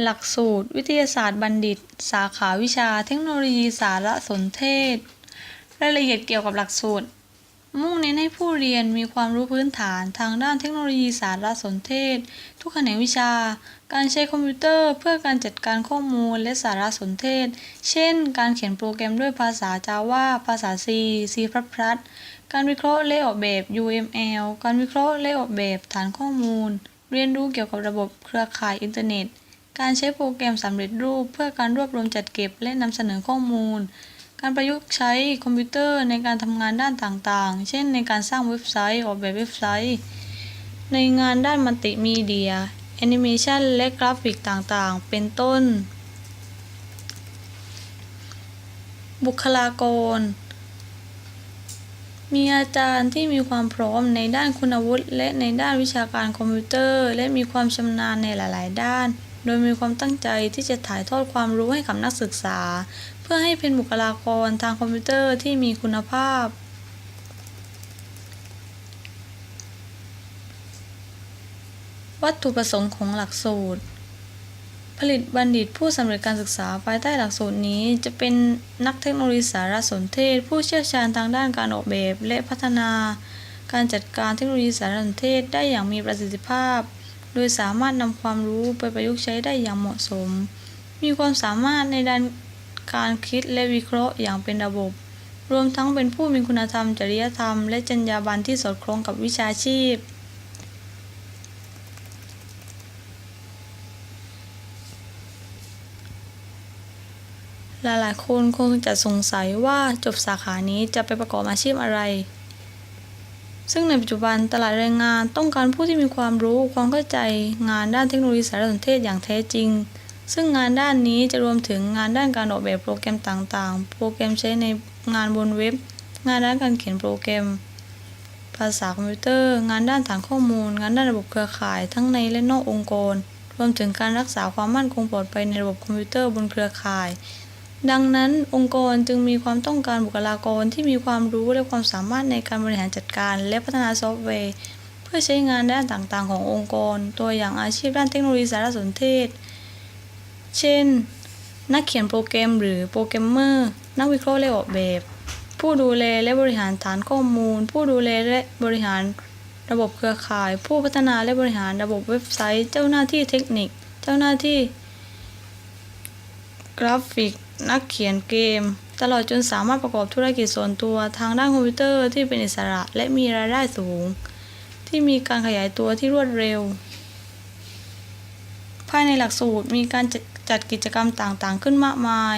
หลักสูตร วิทยาศาสตร์บัณฑิต สาขาวิชา เทคโนโลยีสารสนเทศ รายละเอียดเกี่ยวกับหลักสูตร มุ่งเน้นให้ผู้เรียนมีความรู้พื้นฐานทางด้านเทคโนโลยีสารสนเทศ ทุกแขนงวิชา การใช้คอมพิวเตอร์เพื่อการจัดการข้อมูลและสารสนเทศ เช่น การเขียนโปรแกรมด้วยภาษา Java ภาษา C C++, การวิเคราะห์และออกแบบ UML การวิเคราะห์และออกแบบฐานข้อมูล เรียนรู้เกี่ยวกับระบบเครือข่ายอินเทอร์เน็ต การใช้โปรแกรมสำเร็จรูป เพื่อการรวบรวมจัดเก็บและนำเสนอข้อมูล การประยุกต์ใช้คอมพิวเตอร์ในการทำงานด้านต่างๆ เช่นในการสร้างเว็บไซต์ออกแบบเว็บไซต์ ในงานด้านมัลติมีเดียแอนิเมชันและกราฟิกต่างๆ เป็นต้น บุคลากร มีอาจารย์ที่มีความพร้อมในด้านคุณวุฒิและในด้านวิชาการคอมพิวเตอร์ และมีความชำนาญในหลาย ๆ ด้าน โดยมีความตั้งใจที่จะถ่ายทอดความรู้ให้กับนักศึกษา เพื่อให้เป็นบุคลากรทางคอมพิวเตอร์ที่มีคุณภาพ วัตถุประสงค์ของหลักสูตร ผลิตบัณฑิตผู้สำเร็จการศึกษาภายใต้หลักสูตรนี้ จะเป็นนักเทคโนโลยีสารสนเทศ ผู้เชี่ยวชาญทางด้านการออกแบบและพัฒนา การจัดการเทคโนโลยีสารสนเทศได้อย่างมีประสิทธิภาพ โดยสามารถนำความรู้ไปประยุกต์ใช้ได้อย่างเหมาะสม มีความสามารถในด้านการคิดและวิเคราะห์อย่างเป็นระบบ รวมทั้งเป็นผู้มีคุณธรรม จริยธรรม และจรรยาบรรณที่สอดคล้องกับวิชาชีพ หลายๆ คนคงจะสงสัยว่าจบสาขานี้จะไปประกอบอาชีพอะไร ซึ่งในปัจจุบันตลาดแรงงานต้องการผู้ที่มีความรู้ความเข้าใจงานด้านเทคโนโลยีสารสนเทศอย่างแท้จริง ซึ่งงานด้านนี้จะรวมถึงงานด้านการออกแบบโปรแกรมต่างๆ โปรแกรมใช้ในงานบนเว็บ งานด้านการเขียนโปรแกรม ภาษาคอมพิวเตอร์ งานด้านฐานข้อมูล งานด้านระบบเครือข่ายทั้งในและนอกองค์กร รวมถึงการรักษาความมั่นคงปลอดภัยในระบบคอมพิวเตอร์บนเครือข่าย ดังนั้นองค์กรจึงมีความต้องการบุคลากรที่มีความรู้และความสามารถในการบริหารจัดการ และพัฒนาซอฟต์แวร์ เพื่อใช้งานด้านต่างๆ ขององค์กร ตัวอย่างอาชีพด้านเทคโนโลยีสารสนเทศ เช่น นักเขียนโปรแกรมหรือโปรแกรมเมอร์ นักวิเคราะห์และออกแบบ ผู้ดูแลและบริหารฐานข้อมูล ผู้ดูแลและบริหารระบบเครือข่าย ผู้พัฒนาและบริหารระบบเว็บไซต์ เจ้าหน้าที่เทคนิค เจ้าหน้าที่ กราฟิก นักเขียนเกม ตลอดจนสามารถประกอบธุรกิจส่วนตัวทางด้านคอมพิวเตอร์ที่เป็นอิสระและมีรายได้สูง ที่มีการขยายตัวที่รวดเร็ว ภายในหลักสูตรมีการจัดจัดกิจกรรมต่างๆ ขึ้นมากมาย